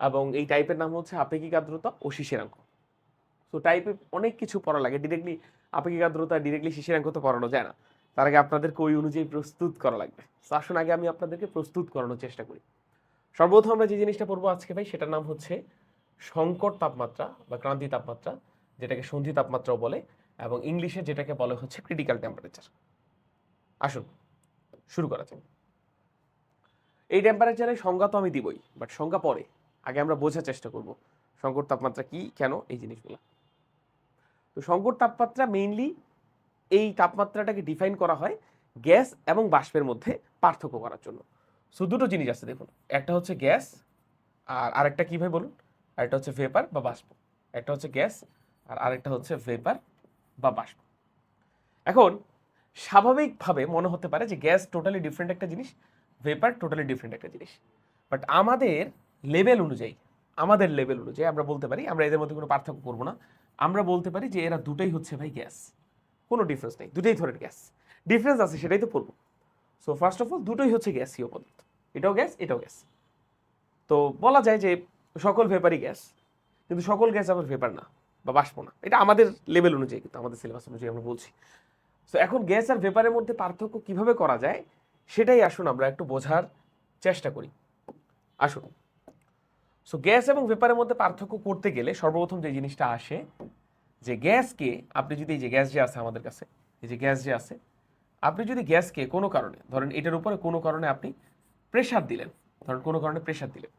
এবং এই টাইপের নাম হচ্ছে আপেক্ষিক আর্দ্রতা ও শিশিরাঙ্ক সো টাইপে অনেক কিছু পড়া লাগে। ডিরেক্টলি আপেক্ষিক আর্দ্রতা ডিরেক্টলি শিশিরাঙ্ক তো পড়ানো যায় না। তার আগে আপনাদেরকে ওই অনুযায়ী প্রস্তুত করা লাগবে। তো আসুন আগে আমি আপনাদেরকে প্রস্তুত করানোর চেষ্টা করি। সর্বপ্রথম আমরা যে জিনিসটা পড়ব আজকে ভাই, সেটার নাম হচ্ছে সংকট তাপমাত্রা বা ক্রান্তি তাপমাত্রা, যেটাকে সন্ধি তাপমাত্রাও বলে, এবং ইংলিশে যেটাকে বলে হচ্ছে ক্রিটিক্যাল টেম্পারেচার আসুন, শুরু করা যাক। এই টেম্পারেচারের সংজ্ঞা তো আমি দিবই বাট সংজ্ঞা পরে। আগে আমরা বোঝার চেষ্টা করব, সংকট তাপমাত্রা কি, কেন এই জিনিসগুলো। তো সংকট তাপমাত্রা মেইনলি এই তাপমাত্রাটাকে ডিফাইন করা হয় গ্যাস এবং বাষ্পের মধ্যে পার্থক্য করার জন্য। সো দুটো জিনিস আছে দেখুন, একটা হচ্ছে গ্যাস, আর আরেকটা কী ভাই বলুন? আরেকটা হচ্ছে ভেপার বা বাষ্প। একটা হচ্ছে গ্যাস, আর আরেকটা হচ্ছে ভেপার বা বাষ্প। এখন, স্বাভাবিকভাবে মনে হতে পারে যে গ্যাস টোটালি ডিফারেন্ট একটা জিনিস ভেপার টোটালি ডিফারেন্ট একটা জিনিস। বাট আমাদের লেভেল অনুযায়ী, আমাদের লেভেল অনুযায়ী আমরা বলতে পারি, আমরা এদের মধ্যে কোনো পার্থক্য করব না। আমরা বলতে পারি যে এরা দুটোই হচ্ছে ভাই গ্যাস, কোনো ডিফারেন্স নেই, দুটোই ধরনের গ্যাস। ডিফারেন্স আছে, সেটাই তো পড়ব। সো ফার্স্ট অফ অল দুটোই হচ্ছে গ্যাসীয় পদার্থ। এটাও গ্যাস এটাও গ্যাস। তো বলা যায় যে সকল ভেপারই গ্যাস, কিন্তু সকল গ্যাস আবার ভেপার না, বা বাষ্প না। এটা আমাদের লেভেল অনুযায়ী, কিন্তু আমাদের সিলেবাস অনুযায়ী আমরা বলছি। সো এখন গ্যাস আর ভেপারের মধ্যে পার্থক্য কীভাবে করা যায়, সেটাই আসুন আমরা একটু বোঝার চেষ্টা করি। আসুন। সো গ্যাস এবং ভেপারের মধ্যে পার্থক্য করতে গেলে সর্বপ্রথম যে জিনিসটা আসে, যে গ্যাসকে আপনি যদি এই যে গ্যাস যে আছে আমাদের কাছে, এই যে গ্যাস যে আছে, আপনি যদি গ্যাসকে কোনো কারণে, ধরেন এটার উপরে কোনো কারণে আপনি প্রেশার দিলেন, ধরেন কোনো কারণে প্রেশার দিলেন,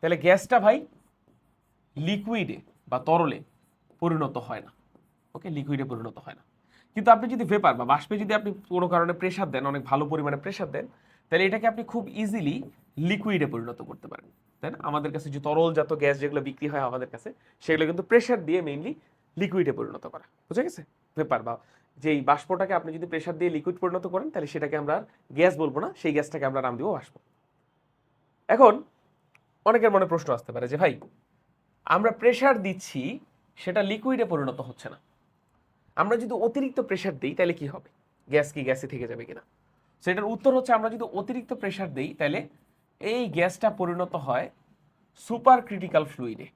তাহলে গ্যাসটা ভাই লিকুইডে বা তরলে পরিণত হয় না। ওকে লিকুইডে পরিণত হয় না। কিন্তু আপনি যদি ভেপার বা বাষ্পে যদি আপনি কোনো কারণে প্রেশার দেন, অনেক ভালো পরিমাণে প্রেশার দেন, তাহলে এটাকে আপনি খুব ইজিলি লিকুইডে পরিণত করতে পারেন। তাই না? আমাদের কাছে যে তরলজাত গ্যাস যেগুলো বিক্রি হয় আমাদের কাছে, সেগুলো কিন্তু প্রেশার দিয়ে মেইনলি লিকুইডে পরিণত করা। বুঝে গেছে? ভেপার বা যেই বাষ্পটাকে আপনি যদি প্রেশার দিয়ে লিকুইড পরিণত করেন, তাহলে সেটাকে আমরা গ্যাস বলব না, সেই গ্যাসটাকে আমরা নাম দিব বাষ্প এখন অনেকের মনে প্রশ্ন আসতে পারে যে, ভাই, আমরা প্রেশার দিচ্ছি, সেটা লিকুইডে পরিণত হচ্ছে না। আমরা যদি অতিরিক্ত প্রেশার দিই, তাহলে কি হবে? গ্যাস কি গ্যাসে থেকে যাবে কিনা? সেটার উত্তর হচ্ছে, আমরা যদি অতিরিক্ত প্রেশার দিই, তাহলে এই গ্যাসটা পরিণত হয় super critical ফ্লুইডে।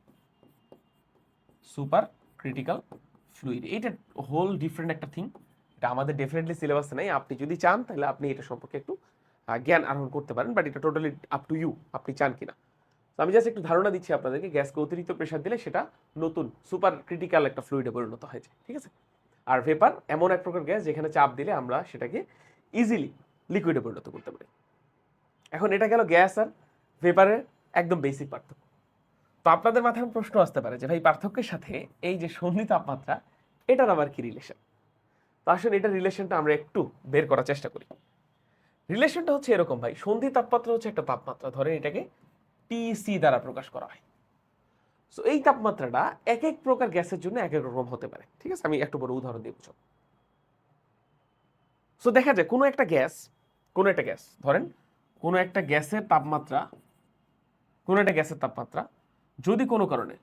Super critical fluid. এটা হোল ডিফারেন্ট একটা থিং এটা আমাদের ডেফিনেটলি সিলেবাসে নেই। আপনি যদি চান, তাহলে আপনি এটা সম্পর্কে একটু জ্ঞান আহরণ করতে পারেন। বাট এটা টোটালি আপ টু ইউ আপনি চান কিনা। তো আমি জাস্ট একটু ধারণা দিচ্ছি আপনাদেরকে, গ্যাসকে অতিরিক্ত প্রেশার দিলে সেটা নতুন সুপার ক্রিটিক্যাল একটা ফ্লুইডে পরিণত হয়েছে। ঠিক আছে? আর ভেপার এমন এক প্রকার গ্যাস যেখানে চাপ দিলে আমরা সেটাকে ইজিলি লিকুইডে পরিণত করতে পারি। এখন এটা গেল গ্যাস আর ভেপারের একদম বেসিক পার্থক্য। তো আপনাদের মাথায় প্রশ্ন আসতে পারে যে ভাই, পার্থক্যের সাথে এই যে সন্ধি তাপমাত্রা, এটার আবার কি রিলেশন তো আসলে এটার রিলেশনটা আমরা একটু বের করার চেষ্টা করি। রিলেশনটা হচ্ছে এরকম ভাই সন্ধি তাপমাত্রা হচ্ছে একটা তাপমাত্রা, ধরেন এটাকে টিসি দ্বারা প্রকাশ করা হয়। সো এই তাপমাত্রাটা এক এক প্রকার গ্যাসের জন্য এক এক রকম হতে পারে, ঠিক আছে? আমি একটু বড় উদাহরণ দিয়ে বুঝো সো দেখা যায় কোনো একটা গ্যাস, কোনো একটা গ্যাস, ধরেন কোনো একটা গ্যাসের তাপমাত্রা, কোনো একটা গ্যাসের তাপমাত্রা যদি কোনো কারণে,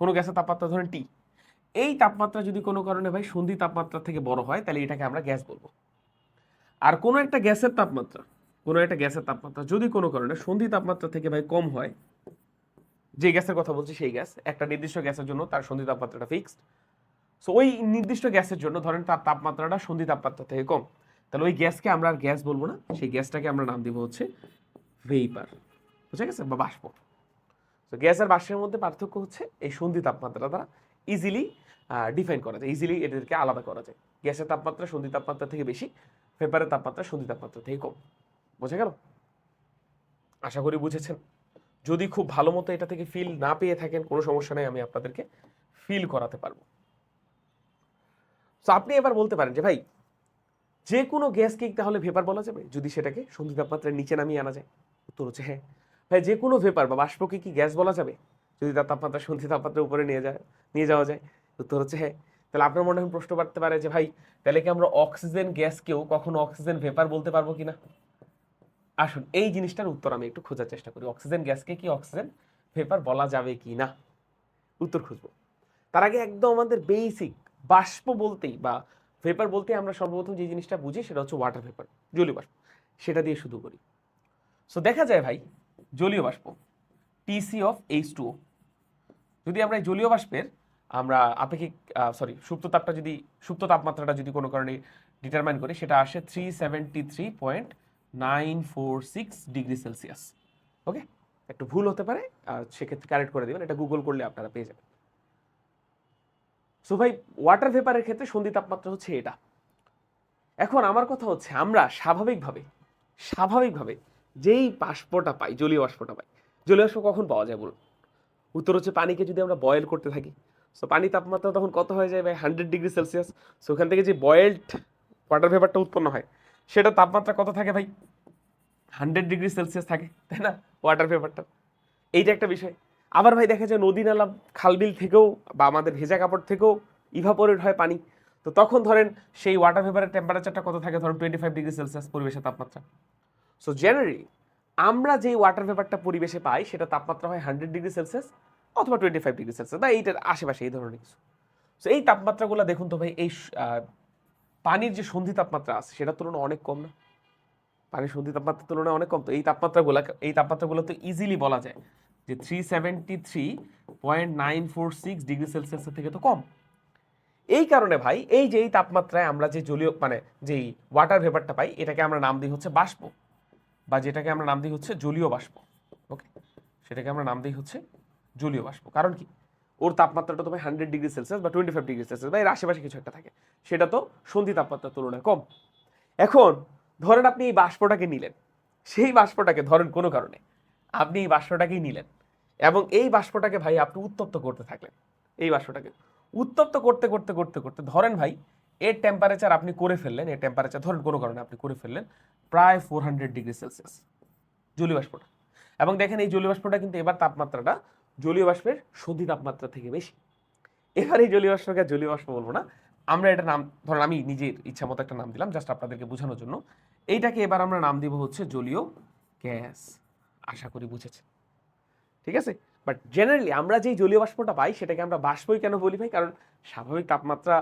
কোনো গ্যাসের তাপমাত্রা ধরেন টি, এই তাপমাত্রা যদি কোনো কারণে ভাই সন্ধি তাপমাত্রা থেকে বড় হয়, তাহলে এটাকে আমরা গ্যাস বলব। আর কোনো একটা গ্যাসের তাপমাত্রা, কোনো একটা গ্যাসের তাপমাত্রা যদি কোনো কারণে সন্ধি তাপমাত্রা থেকে ভাই কম হয়, যে গ্যাসের কথা বলছি সেই গ্যাস, একটা নির্দিষ্ট গ্যাসের জন্য তার সন্ধি তাপমাত্রাটা ফিক্সড সো ওই নির্দিষ্ট গ্যাসের জন্য ধরেন তার তাপমাত্রাটা সন্ধি তাপমাত্রা থেকে কম। তাহলে ওই গ্যাসকে আমরা আর গ্যাস বলব না, সেই গ্যাসটাকে আমরা নাম দিব হচ্ছে ভেইপার বুঝে গেছে? বা বাষ্প। তো গ্যাস আর বাষ্পের মধ্যে পার্থক্য হচ্ছে এই সন্ধি তাপমাত্রা দ্বারা ইজিলি ডিফাইন করা যায় ইজিলি এদেরকে আলাদা করা যায়। গ্যাসের তাপমাত্রা সন্ধি তাপমাত্রা থেকে বেশি ভেপারের তাপমাত্রা সন্ধি তাপমাত্রা থেকে কম, বোঝা গেল? আশা করি বুঝেছেন। যদি খুব ভালো মতো এটা থেকে ফিল না পেয়ে থাকেন, কোনো সমস্যা নেই, আমি আপনাদেরকে ফিল করাতে পারব। তো আপনি এবার বলতে পারেন যে, ভাই যে কোনো গ্যাসকে কি তাহলে ভেপার বলা যাবে? যদি সেটাকে সন্ধি তাপমাত্রার নিচে নামিয়ে আনা যায়। উত্তর হচ্ছে হ্যাঁ। ভাই যে কোনো ভেপার বা বাষ্পকে কি গ্যাস বলা যাবে? যদি তার তাপমাত্রা সন্ধি তাপমাত্রার উপরে নিয়ে যায়, নিয়ে যাওয়া যায়, উত্তর হচ্ছে হ্যাঁ। তাহলে আপনার মনে হয় প্রশ্ন পারতে পারে যে, ভাই, তাহলে কি আমরা অক্সিজেন গ্যাসকেও কখনো অক্সিজেন ভেপার বলতে পারব কি না আসুন, এই জিনিসটার উত্তর আমি একটু খোঁজার চেষ্টা করি। অক্সিজেন গ্যাসকে কি অক্সিজেন ভেপার বলা যাবে কি না উত্তর খুঁজবো। তার আগে একদম আমাদের বেসিক বাষ্প বলতেই বা ভেপার বলতে আমরা সর্বপ্রথম যে জিনিসটা বুঝি সেটা হচ্ছে ওয়াটার ভেপার জলীয় বাষ্প। সেটা দিয়ে শুরু করি। সো দেখা যায় ভাই, জলীয় বাষ্প টিসি অফ এইচ টু যদি আমরা এই জলীয় বাষ্পের আমরা আপেক্ষিক সরি সুপ্ত তাপটা যদি, সুপ্ত তাপমাত্রাটা যদি কোনো কারণে ডিটারমাইন করি, সেটা আসে three seventy three point nine four six degree Celsius okay একটু ভুল হতে পারে, আর সেক্ষেত্রে কারেক্ট করে দেবেন, এটা গুগল করলে আপনারা পেয়ে যাবেন। সো ভাই ওয়াটার ভেপারের ক্ষেত্রে সন্ধি তাপমাত্রা হচ্ছে এটা। এখন আমার কথা হচ্ছে, আমরা স্বাভাবিকভাবে স্বাভাবিকভাবে যেই বাষ্পটা পাই, জলীয় বাষ্পটা পাই, জলীয় বাষ্প কখন পাওয়া যায় বলুন? উত্তর হচ্ছে পানিকে যদি আমরা বয়েল করতে থাকি। সো পানি তাপমাত্রা তখন কত হয়ে যায় ভাই? হান্ড্রেড ডিগ্রি সেলসিয়াস সো ওখান থেকে যে বয়েলড ওয়াটার ভেপারটা উৎপন্ন হয়, সেটা তাপমাত্রা কত থাকে ভাই? হান্ড্রেড ডিগ্রি সেলসিয়াস থাকে, তাই না? ওয়াটার ভেপারটা এইটা একটা বিষয়। আবার ভাই দেখা যায় নদী নালা খালবিল থেকেও বা আমাদের ভেজা কাপড় থেকেও ইভাপোরেট হয় পানি। তো তখন ধরেন সেই ওয়াটার ভেপারের টেম্পারেচারটা কত থাকে? ধরেন টোয়েন্টি ফাইভ ডিগ্রি সেলসিয়াস পরিবেশের তাপমাত্রা। সো জেনারেলি আমরা যে ওয়াটার ভেপারটা পরিবেশে পাই, সেটা তাপমাত্রা হয় হান্ড্রেড ডিগ্রি সেলসিয়াস অথবা টোয়েন্টি ফাইভ ডিগ্রি সেলসিয়াস বা এইটার আশেপাশে এই ধরনের কিছু। সো এই তাপমাত্রাগুলো দেখুন তো ভাই, এই পানির যে সন্ধি তাপমাত্রা আছে, সেটার তুলনায় অনেক কম না। পানির সন্ধি তাপমাত্রার তুলনায় অনেক কম। তো এই তাপমাত্রাগুলো এই তাপমাত্রাগুলো তো ইজিলি বলা যায়। যে three seventy three point nine four six degree সেলসিয়াসের থেকে তো কম। এই কারণে ভাই, এই যে এই তাপমাত্রায় আমরা যে জলীয় মানে যেই ওয়াটার ভেপারটা পাই, এটাকে আমরা নাম দিই হচ্ছে বাষ্প, বা যেটাকে আমরা নাম দিই হচ্ছে জলীয় বাষ্প ওকে সেটাকে আমরা নাম দিই হচ্ছে জলীয় বাষ্প। কারণ কি? ওর তাপমাত্রাটা তো ভাই হান্ড্রেড ডিগ্রি সেলসিয়াস বা টোয়েন্টি ফাইভ ডিগ্রি সেলসিয়াস বা এর আশেপাশে কিছু একটা থাকে। সেটা তো সন্ধি তাপমাত্রার তুলনায় কম। এখন ধরেন আপনি এই বাষ্পটাকে নিলেন। সেই বাষ্পটাকে ধরেন কোনো কারণে। আপনি এই বাষ্পটাকেই নিলেন। এবং এই বাষ্পটাকে ভাই আপনি উত্তপ্ত করতে থাকলেন। এই বাষ্পটাকে উত্তপ্ত করতে করতে করতে করতে ধরেন ভাই, এর টেম্পারেচার আপনি করে ফেললেন, এর টেম্পারেচার ধরেন কোনো কারণে আপনি করে ফেললেন প্রায় ফোর হান্ড্রেড ডিগ্রি সেলসিয়াস জলীয় বাষ্পটা। এবং দেখেন এই জলীয় বাষ্পটা কিন্তু এবার তাপমাত্রাটা জলীয় বাষ্পের সন্ধি তাপমাত্রা থেকে বেশি। এবার এই জলীয় বাষ্পকে জলীয় বাষ্প বলব না। আমরা এটা নাম, ধরেন আমি নিজের ইচ্ছা মতো একটা নাম দিলাম জাস্ট আপনাদেরকে বোঝানোর জন্য। এইটাকে এবার আমরা নাম দিব হচ্ছে জলীয় গ্যাস। আশা করি বুঝেছেন ঠিক আছে? বাট জেনারেলি আমরা যেই জলীয় বাষ্পটা পাই, সেটাকে আমরা বাষ্পই কেন বলি ভাই? কারণ স্বাভাবিক তাপমাত্রা,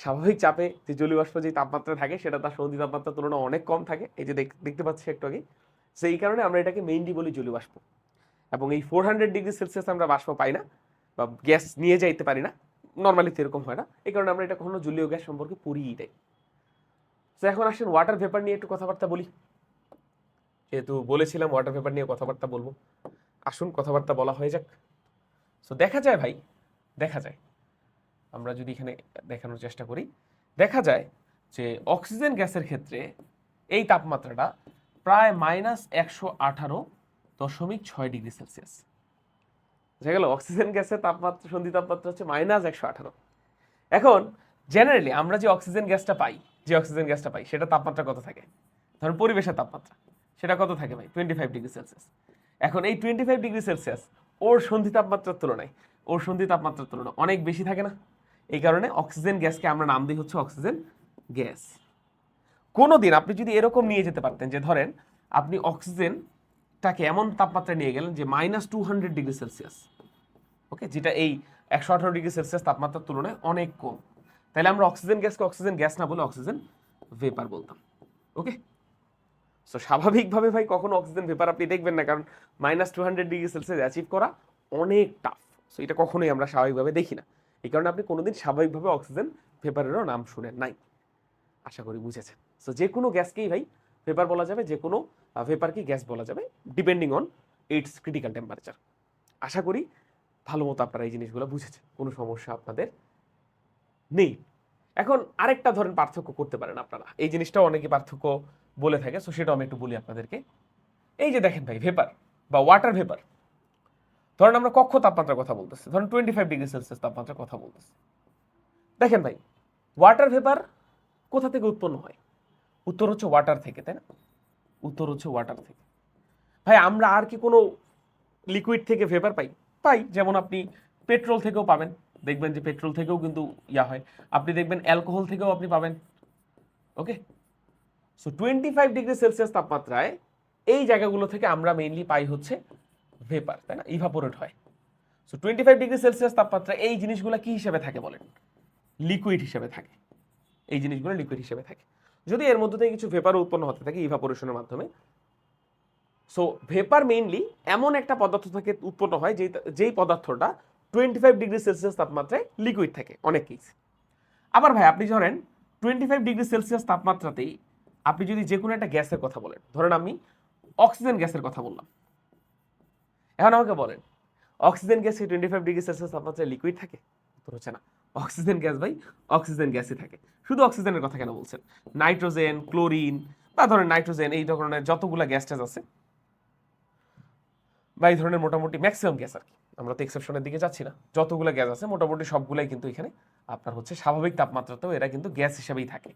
স্বাভাবিক চাপে যে জলীয় বাষ্প যে তাপমাত্রা থাকে, সেটা তার সন্ধি তাপমাত্রার তুলনায় অনেক কম থাকে। এই যে দেখতে পাচ্ছি একটু আগে সেই কারণে আমরা এটাকে মেইনলি বলি জলীয় বাষ্প। এবং এই ফোর হান্ড্রেড ডিগ্রি সেলসিয়াস আমরা বাষ্প পাই না, বা গ্যাস নিয়ে যাইতে পারি না। নর্মালি তো এরকম হয় না। এই কারণে আমরা এটা কখনো জলীয় গ্যাস সম্পর্কে পড়িই দেয় তো এখন আসেন ওয়াটার ভেপার নিয়ে একটু কথাবার্তা বলি। যেহেতু বলেছিলাম ওয়াটার পেপার নিয়ে কথাবার্তা বলব। আসুন কথাবার্তা বলা হয়ে যাক। সো দেখা যায় ভাই, দেখা যায়। আমরা যদি এখানে দেখানোর চেষ্টা করি, দেখা যায় যে অক্সিজেন গ্যাসের ক্ষেত্রে এই তাপমাত্রাটা প্রায় মাইনাস একশো আঠারো দশমিক ছয় ডিগ্রি সেলসিয়াস বুঝা গেল অক্সিজেন গ্যাসের তাপমাত্রা, সন্ধি তাপমাত্রা হচ্ছে মাইনাস একশো আঠারো। এখন জেনারেলি আমরা যে অক্সিজেন গ্যাসটা পাই, যে অক্সিজেন গ্যাসটা পাই, সেটা তাপমাত্রা কত থাকে? ধরুন পরিবেশের তাপমাত্রা। সেটা কত থাকে ভাই? টোয়েন্টি ফাইভ ডিগ্রি সেলসিয়াস এখন এই টোয়েন্টি ফাইভ ডিগ্রি সেলসিয়াস ওর সন্ধি তাপমাত্রার তুলনায়, ওর সন্ধি তাপমাত্রার তুলনায় অনেক বেশি থাকে না। এই কারণে অক্সিজেন গ্যাসকে আমরা নাম দিই হচ্ছে অক্সিজেন গ্যাস কোনো দিন আপনি যদি এরকম নিয়ে যেতে পারতেন যে ধরেন, আপনি অক্সিজেনটাকে এমন তাপমাত্রায় নিয়ে গেলেন যে minus two hundred degree Celsius okay যেটা এই একশো আঠারো ডিগ্রি সেলসিয়াস তাপমাত্রার তুলনায় অনেক কম। তাহলে আমরা অক্সিজেন গ্যাসকে অক্সিজেন গ্যাস না বলে অক্সিজেন ভেপার বলতাম ওকে সো স্বাভাবিকভাবে ভাই কখনো অক্সিজেন ভেপার আপনি দেখবেন না, কারণ minus two hundred degree Celsius achieve করা অনেক টাফ সো এটা কখনোই আমরা স্বাভাবিকভাবে দেখি না। এই কারণে আপনি কোনোদিন স্বাভাবিকভাবে অক্সিজেন ভেপারেরও নাম শুনেন নাই। আশা করি বুঝেছেন। সো যে কোনো গ্যাসকেই ভাই ভেপার বলা যাবে, যে কোনো ভেপারকেই গ্যাস বলা যাবে depending on its critical temperature আশা করি ভালো মতো আপনারা এই জিনিসগুলো বুঝেছেন। কোনো সমস্যা আপনাদের নেই। এখন আরেকটা ধরেন পার্থক্য করতে পারেন আপনারা। এই জিনিসটাও অনেকে পার্থক্য বলে থাকে সো সেটাও আমি একটু বলি আপনাদেরকে। এই যে দেখেন ভাই ভেপার বা ওয়াটার ভেপার ধরেন আমরা কক্ষ তাপমাত্রার কথা বলতেছি, ধরেন টোয়েন্টি ফাইভ ডিগ্রি সেলসিয়াস তাপমাত্রার কথা বলতেছি। দেখেন ভাই ওয়াটার ভেপার কোথা থেকে উৎপন্ন হয়? উত্তর হচ্ছে ওয়াটার থেকে, তাই না? উত্তর হচ্ছে ওয়াটার থেকে। ভাই, আমরা আর কি কোনো লিকুইড থেকে ভেপার পাই? পাই, যেমন আপনি পেট্রোল থেকেও পাবেন। দেখবেন যে পেট্রোল থেকেও কিন্তু ইয়া হয়। আপনি দেখবেন অ্যালকোহল থেকেও আপনি পাবেন। Okay? So twenty five degree Celsius তাপমাত্রায় এই জায়গাগুলো থেকে আমরা মেইনলি পাই হচ্ছে ভেপার তাই না? ইভাপোরেট হয়। So twenty five degree Celsius তাপমাত্রা এই জিনিসগুলো কি হিসেবে থাকে বলেন? লিকুইড হিসেবে থাকে। এই জিনিসগুলো লিকুইড হিসেবে থাকে। যদি এর মধ্যে থেকে কিছু ভেপার উৎপন্ন হতে থাকে ইভাপোরেশনের মাধ্যমে সো ভেপার মেইনলি এমন একটা পদার্থ থেকে উৎপন্ন হয় যেই যেই পদার্থটা টোয়েন্টি ফাইভ ডিগ্রি সেলসিয়াস তাপমাত্রায় লিকুইড থাকে, অনেক কেস আবার ভাই, আপনি ধরেন টোয়েন্টি ফাইভ ডিগ্রি সেলসিয়াস তাপমাত্রাতেই আপনি যদি যে কোনো একটা গ্যাসের কথা বলেন, ধরেন আমি অক্সিজেন গ্যাসের কথা বললাম। এখন আমাকে বলেন অক্সিজেন গ্যাসে টোয়েন্টি ফাইভ ডিগ্রি সেলসিয়াস তাপমাত্রায় লিকুইড থাকে? উত্তর হচ্ছে না। অক্সিজেন গ্যাস ভাই অক্সিজেন গ্যাসই থাকে। শুধু অক্সিজেনের কথা কেন বলছেন? নাইট্রোজেন ক্লোরিন বা ধরেন নাইট্রোজেন এই ধরনের যতগুলো গ্যাস ট্যাস আছে বা এই ধরনের মোটামুটি ম্যাক্সিমাম গ্যাস আর কি। আমরা তো এক্সেপশনের দিকে যাচ্ছি না। যতগুলো গ্যাস আছে, মোটামুটি সবগুলাই কিন্তু এখানে আপনার হচ্ছে স্বাভাবিক তাপমাত্রাতেও এরা কিন্তু গ্যাস হিসেবেই থাকে।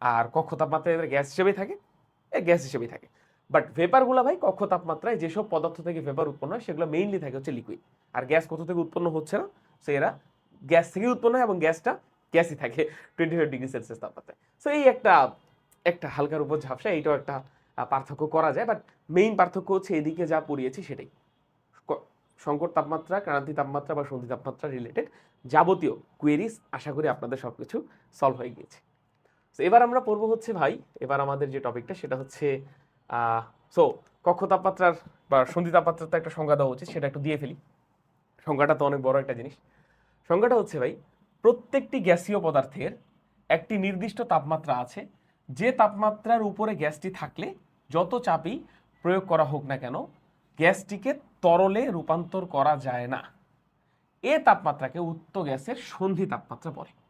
আর কক্ষ তাপমাত্রায় এরা গ্যাস হিসেবেই থাকে, এ গ্যাস হিসেবেই থাকে। বাট ভেপারগুলো ভাই, কক্ষ তাপমাত্রায় যেসব পদার্থ থেকে ভেপার উৎপন্ন হয়, সেগুলো মেইনলি থাকে হচ্ছে লিকুইড আর গ্যাস কোথা থেকে উৎপন্ন হচ্ছে না সো এরা গ্যাস থেকেই উৎপন্ন হয় এবং গ্যাসটা গ্যাসই থাকে টোয়েন্টি ফাইভ ডিগ্রি সেলসিয়াস তাপমাত্রায়। সো এই একটা একটা হালকার উপর ঝাপসা, এইটাও একটা পার্থক্য করা যায় বাট মেইন পার্থক্য হচ্ছে এদিকে যা পড়িয়েছি সেটাই। সংকট তাপমাত্রা ক্রান্তি তাপমাত্রা বা সন্ধি তাপমাত্রা রিলেটেড যাবতীয় কোয়েরিজ আশা করি আপনাদের সব কিছু সলভ হয়ে গিয়েছে। তো এবার আমরা পড়ব হচ্ছে ভাই, এবার আমাদের যে টপিকটা সেটা হচ্ছে সো কক্ষ তাপমাত্রার বা সন্ধি তাপমাত্রার তো একটা সংজ্ঞা দেওয়া উচিত, সেটা একটু দিয়ে ফেলি। সংজ্ঞাটা তো অনেক বড় একটা জিনিস। সংজ্ঞাটা হচ্ছে ভাই, প্রত্যেকটি গ্যাসীয় পদার্থের একটি নির্দিষ্ট তাপমাত্রা আছে যে তাপমাত্রার উপরে গ্যাসটি থাকলে যত চাপই প্রয়োগ করা হোক না কেন, গ্যাসটিকে তরলে রূপান্তর করা যায় না। এ তাপমাত্রাকে উত্ত গ্যাসের সন্ধি তাপমাত্রা বলে।